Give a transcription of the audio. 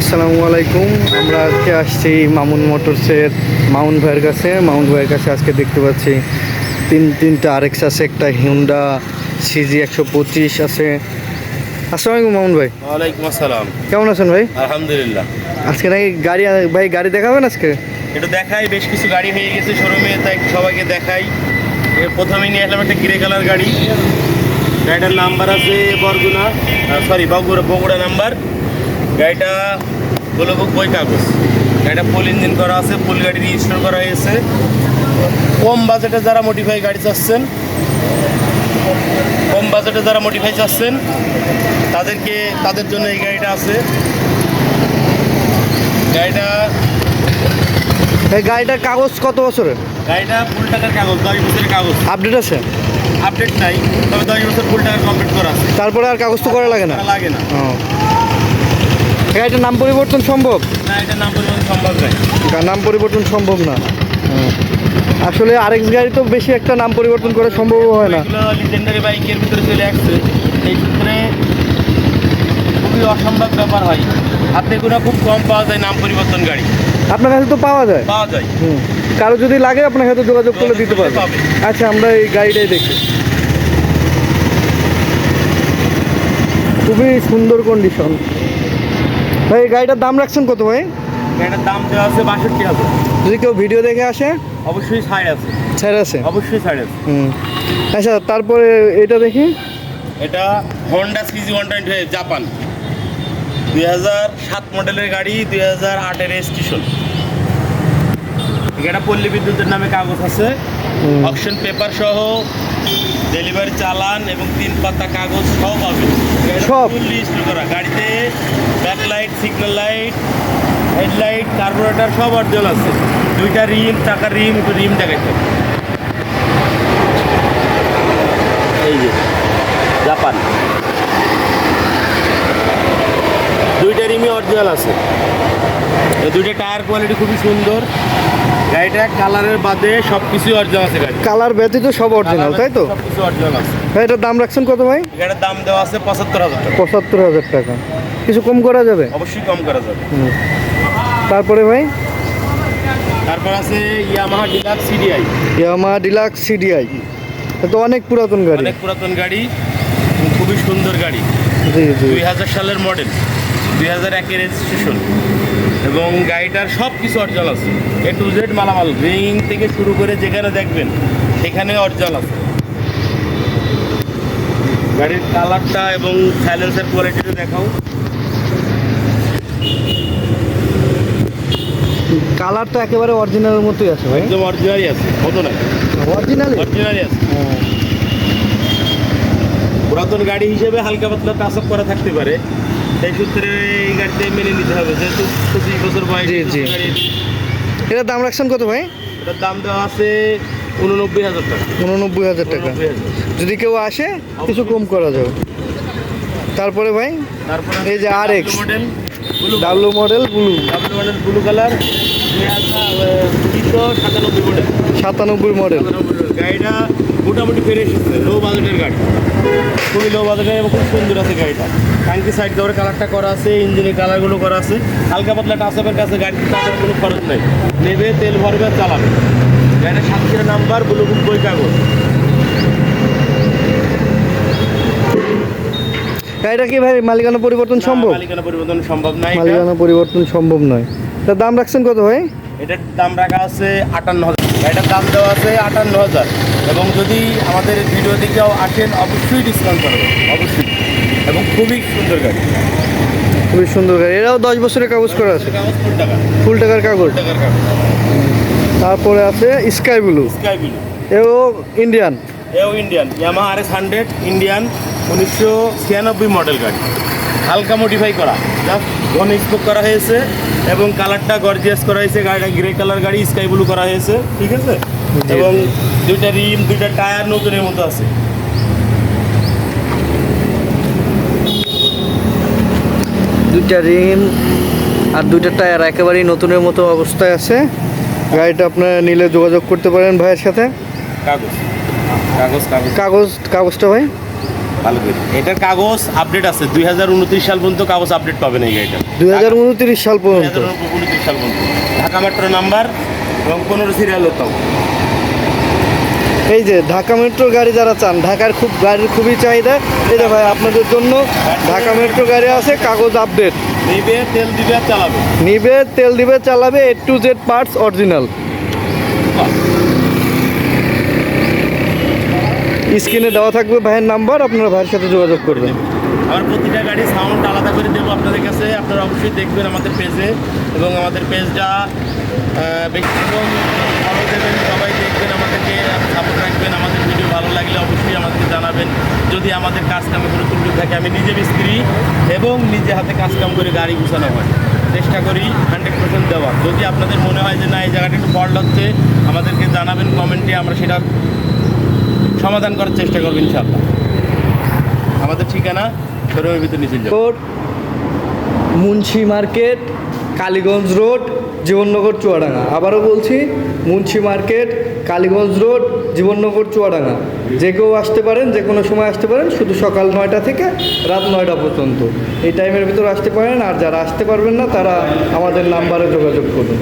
আসসালামু আলাইকুম। আমরা আজকে আসছি মামুন মোটরসের মাউন্ট ভাইয়ের কাছে। মাউন্ট ভাইয়ের কাছে আজকে দেখতে পাচ্ছি তিন তিনটা আরেক্স আছে একটা হিউন্ডা সিজি একশো পঁচিশ আছে। আসসালামু আলাইকুম মামুন ভাই। ওয়ালাইকুম আসসালাম। কেমন আছেন ভাই? আলহামদুলিল্লাহ। আজকে নাকি গাড়ি ভাই গাড়ি দেখাবেন আজকে? একটু দেখাই বেশ কিছু গাড়ি হয়ে গেছে শোরুমে তাই সবাইকে দেখাই। প্রথমে নিয়ে আসলাম একটা গ্রে কালার গাড়ি। গাড়িটার নাম্বার আছে বরগুনা সরি বগুড়া বগুড়া নাম্বার। গাড়িটা গোলকুক বই কাগজ? গাড়িটা ফুল ইঞ্জিন করা আছে ফুল গাড়ি রেজিস্টার করা হয়েছে। কম বাজেটে যারা মডিফাই গাড়ি চাচ্ছেন কম বাজেটে যারা মডিফাই চাচ্ছেন তাদেরকে তাদের জন্য এই গাড়িটা আছে। গাড়িটা এই গাড়িটার কাগজ কত বছরের? গাড়িটা ফুল টাকার কাগজ দশ বছরের কাগজ। আপডেট আছে? আপডেট নাই তবে দশ বছর ফুল টাকার কমপ্লিট করা আছে। তারপরে আর কাগজ তো করা লাগে না? লাগে না। গাড়িটার নাম পরিবর্তন সম্ভব? না এটা নাম পরিবর্তন সম্ভব নাম পরিবর্তন সম্ভব না। হুম। আসলে আরেক গাড়ি তো বেশি একটা নাম পরিবর্তন করা সম্ভব হয় না। লিজেন্ডারি বাইকের ভিতরে চলে আসছে। সূত্রে খুবই অসম্ভব ব্যাপার হয়। হাতে খুব কম পাওয়া যায় নাম পরিবর্তন গাড়ি। আপনার কাছে তো পাওয়া যায়? পাওয়া যায়। হুম। কারও যদি লাগে আপনার সাথে যোগাযোগ করলে দিতে পারবে। আচ্ছা আমরা এই গাড়িটাই দেখি। খুবই সুন্দর কন্ডিশন ভাই গাড়িটার দাম রাখছেন কত ভাই? গাড়িটার দাম দেওয়া আছে বাষট্টি হাজার। যদি কেউ ভিডিও দেখে আসে? অবশ্যই ছাড় আছে। ছাড় আছে? অবশ্যই ছাড় আছে। হুম। আচ্ছা তারপরে এটা দেখি। এটা Honda CG one twenty five Japan দুই হাজার সাত মডেলের গাড়ি দুই হাজার আটের রেজিস্ট্রেশন এটা পল্লী বিদ্যুতের নামে কাগজ আছে। হুম। অকশন পেপার সহ ডেলিভারি চালান এবং তিন পাতা কাগজ সব পাবে সব? লিস্ট করা গাড়িতে backlight signal light headlight carburettor সব অর্জন আছে। দুইটা রিম চাকার রিম একটু রিম দেখাইতে। এই যে জাপান। দুইটা রিমই অরিজিনাল আছে। দুইটা টায়ার কোয়ালিটি খুবই সুন্দর। গাড়িটা কালারের বাদে সব কিছুই অরিজিনাল আছে গাড়ি কালার ব্যতীত সব অরিজিনাল তাই তো? সব কিছু অরিজিনাল আছে এটার দাম রাখছেন কত ভাই? গাড়ির দাম দেওয়া আছে পঁচাত্তর হাজার টাকা। পঁচাত্তর হাজার টাকা। কিছু কম করা যাবে? অবশ্যই কম করা যাবে। তারপরে ভাই? তারপর আছে Yamaha deluxe CDI Yamaha deluxe CDI তো অনেক পুরাতন গাড়ি। অনেক পুরাতন গাড়ি খুবই সুন্দর গাড়ি। দুই হাজার সালের মডেল দুই হাজার একের রেজিস্ট্রেশন এবং গাড়িটার সব কিছু অরিজিনাল আছে। এ টু জেড মালামাল রিং থেকে শুরু করে যেখানে দেখবেন সেখানে অরিজিনাল আছে। গাড়ির কালারটা এবং সাইলেন্সের কোয়ালিটিটা দেখাও। কালারটা একেবারে অরিজিনালের মতোই আছে ভাই। একদম অরিজিনালই আছে কত না? অরিজিনাল অরিজিনালই আছে। পুরাতন গাড়ি হিসেবে হালকা পাতলা টাচ আপ করা থাকতে পারে। সেই সূত্রে এই গাড়িতে মেনে নিতে হবে যেহেতু পঁচিশ বছর বয়স জি, জি। এটার দাম রাখছেন কত ভাই? এটার দাম দেওয়া আছে উননব্বই হাজার টাকা। উননব্বই হাজার টাকা। যদি কেউ আসে কিছু কম করা যাবে। তারপরে ভাই এই যে model blue W model blue W model blue colour সাতানব্বই মডেল সাতানব্বই মডেল গাড়িটা মোটামুটি ফেরে এসেছে লো বাজেটের গাড়ি। খুবই লো বাজেটের এবং খুব সুন্দর আছে গাড়িটা। টাঙ্কি সাইড ধরে কালারটা করা আছে ইঞ্জিনের কালারগুলো করা আছে। হালকা পাতলা টাচআপের কাছে গাড়িতে টাচার কোনো খরচ নেই। নেবে তেল ভরবে চালাবে। গাড়িটা সাতশো নাম্বার ব্লু বুক বই কাগজ। গাড়িটা কি ভাই মালিকানা পরিবর্তন সম্ভব? মালিকানা পরিবর্তন সম্ভব এটা। মালিকানা পরিবর্তন সম্ভব নয়। তার দাম রাখছেন কত ভাই? এটার দাম রাখা আছে আটান্ন হাজার। এটার দাম দেওয়া আছে আটান্ন হাজার। এবং যদি আমাদের ভিডিও দিকেও আসেন অবশ্যই ডিসকাউন্ট করবে অবশ্যই। এবং খুবই সুন্দর গাড়ি। খুবই সুন্দর গাড়ি। এরাও দশ বছরের কাগজ করা আছে। ফুল টাকা ফুল টাকার কাগজ। টাকার কাগজ। তারপরে আছে স্কাই ব্লু স্কাই ব্লু এও ইন্ডিয়ান এও Indian Yamaha R S hundred Indian উনিশশো ছিয়ানব্বই মডেল গাড়ি। হালকা মডিফাই করা। জাস্ট ঘন স্পোক করা হয়েছে এবং কালারটা গর্জিয়াস করা হয়েছে। গাড়িটা গ্রে কালার গাড়ি স্কাই ব্লু করা হয়েছে। ঠিক আছে? এবং দুইটা রিম দুইটা টায়ার নতুনের মতো আছে। দুইটা রিম আর দুইটা টায়ার একেবারেই নতুনের মতো অবস্থায় আছে। গাড়িটা আপনারা নিলে যোগাযোগ করতে পারেন ভাইয়ের সাথে। কাগজ। কাগজ কাগজ। কাগজ কাগজটা ভাই। ভালো করে। এটার কাগজ আপডেট আছে। দুই হাজার উনত্রিশ সাল পর্যন্ত কাগজ আপডেট পাবেন এই গাড়িটা। দুই হাজার উনত্রিশ সাল পর্যন্ত। উনত্রিশ সাল পর্যন্ত। ঢাকা মেট্রো নাম্বার এবং পনেরো সিরিয়াল হতাম এই যে ঢাকা মেট্রো গাড়ি যারা চান ঢাকার খুব গাড়ির খুবই চাহিদা। এই যে ভাই আপনাদের জন্য ঢাকা মেট্রো গাড়ি আছে কাগজ আপডেট। নিবে তেল দিবে চালাবে। নিবে তেল দিবে চালাবে A to Z parts original স্ক্রিনে দেওয়া থাকবে ভাইয়ের নাম্বার আপনারা ভাইয়ের সাথে যোগাযোগ করবেন। আমার প্রতিটা গাড়ি সাউন্ড আলাদা করে দেবো আপনাদের কাছে। আপনারা অবশ্যই দেখবেন আমাদের পেজে এবং আমাদের পেজটা ব্যক্তিগত ফলো দেবেন সবাই দেখবেন, আমাদেরকে সাপোর্ট রাখবেন, আমাদের ভিডিও ভালো লাগলে অবশ্যই আমাদেরকে জানাবেন। যদি আমাদের কাজ কামে কোনো থাকে, আমি নিজে মিস্ত্রি এবং নিজে হাতে কাজ কাম করে গাড়ি গুছানো হয়। চেষ্টা করি হান্ড্রেড পার্সেন্ট দেওয়ার। যদি আপনাদের মনে হয় যে না, এই জায়গাটা একটু ফল্ট হচ্ছে, আমাদেরকে জানাবেন কমেন্টে আমরা সেটা সমাধান করার চেষ্টা করব ইনশাআল্লাহ। আমাদের ঠিকানা শোরুমের ভিতরে নিচে road Munshi market, Kaliganj road, Jibannagar, Chuadanga. আবারও বলছি, মুন্সি মার্কেট কালীগঞ্জ রোড, জীবননগর, চুয়াডাঙ্গা। যে কেউ আসতে পারেন, যে কোনো সময় আসতে পারেন, শুধু সকাল নয়টা থেকে রাত নয়টা পর্যন্ত। এই টাইমের ভিতর আসতে পারেন, আর যারা আসতে পারবেন না, তারা আমাদের নাম্বারে যোগাযোগ করুন।